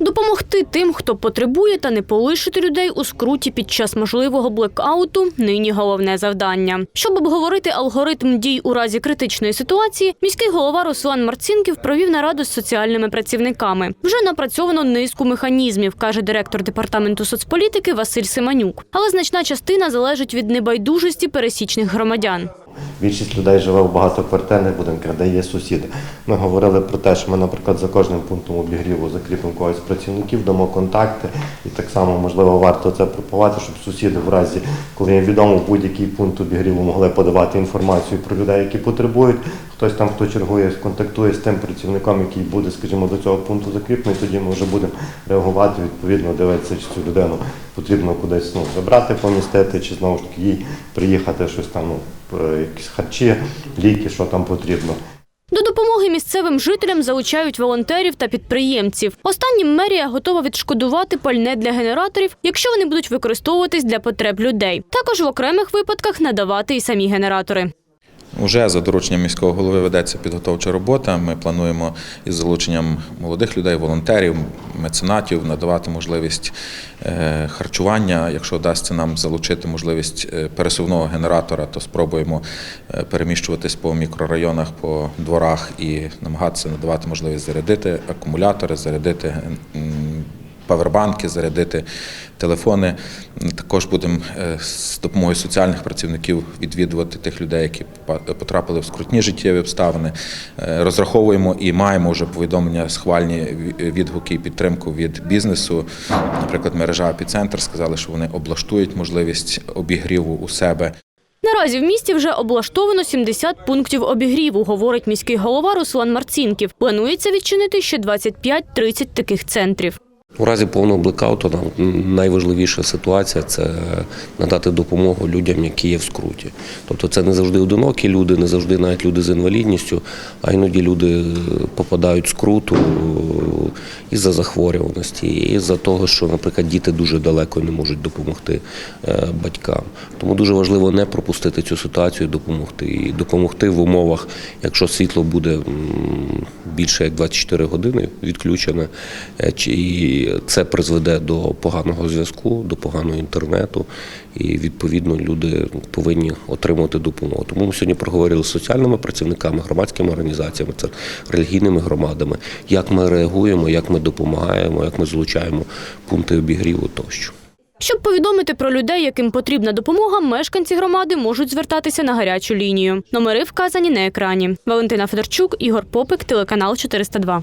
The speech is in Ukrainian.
Допомогти тим, хто потребує, та не полишити людей у скруті під час можливого блекауту – нині головне завдання. Щоб обговорити алгоритм дій у разі критичної ситуації, міський голова Руслан Марцінків провів нараду з соціальними працівниками. Вже напрацьовано низку механізмів, каже директор департаменту соцполітики Василь Семенюк. Але значна частина залежить від небайдужості пересічних громадян. Більшість людей живе в багатоквартирних будинках, де є сусіди. Ми говорили про те, що ми, наприклад, за кожним пунктом обігріву закріпимо когось з працівників, дамо контакти, і так само можливо варто це пропагувати, щоб сусіди в разі, коли їм відомо будь-який пункт обігріву, могли подавати інформацію про людей, які потребують. Хтось там, хто чергує, контактує з тим працівником, який буде, скажімо, до цього пункту закріплений, тоді ми вже будемо реагувати, відповідно дивитися, чи цю людину потрібно кудись ну, забрати, помістити, чи знову ж таки їй приїхати щось там, ну, е, якісь харчі, ліки, що там потрібно. До допомоги місцевим жителям залучають волонтерів та підприємців. Останнім мерія готова відшкодувати пальне для генераторів, якщо вони будуть використовуватись для потреб людей. Також в окремих випадках надавати і самі генератори. Уже за дорученням міського голови ведеться підготовча робота. Ми плануємо із залученням молодих людей, волонтерів, меценатів надавати можливість е, харчування. Якщо вдасться нам залучити можливість е, пересувного генератора, то спробуємо е, переміщуватись по мікрорайонах, по дворах і намагатися надавати можливість зарядити акумулятори, зарядити павербанки, зарядити телефони. Також будемо е, з допомогою соціальних працівників відвідувати тих людей, які потрапили в скрутні життєві обставини. Е, Розраховуємо і маємо вже повідомлення, схвальні відгуки і підтримку від бізнесу. Наприклад, мережа «Епіцентр» сказали, що вони облаштують можливість обігріву у себе. Наразі в місті вже облаштовано 70 пунктів обігріву, говорить міський голова Руслан Марцінків. Планується відчинити ще 25-30 таких центрів. У разі повного блекауту нам найважливіша ситуація це надати допомогу людям, які є в скруті. Тобто це не завжди одинокі люди, не завжди навіть люди з інвалідністю, а іноді люди попадають в скруту із-за захворюваності, із-за того, що, наприклад, діти дуже далеко не можуть допомогти е, батькам. Тому дуже важливо не пропустити цю ситуацію, допомогти і допомогти в умовах, якщо світло буде більше як 24 години відключене, е, чи- і це призведе до поганого зв'язку, до поганого інтернету, і відповідно люди повинні отримувати допомогу. Тому ми сьогодні проговорили з соціальними працівниками, громадськими організаціями, релігійними громадами, як ми реагуємо, як ми допомагаємо, як ми залучаємо пункти обігріву тощо. Щоб повідомити про людей, яким потрібна допомога, мешканці громади можуть звертатися на гарячу лінію. Номери вказані на екрані. Валентина Федорчук, Ігор Попик, телеканал 402.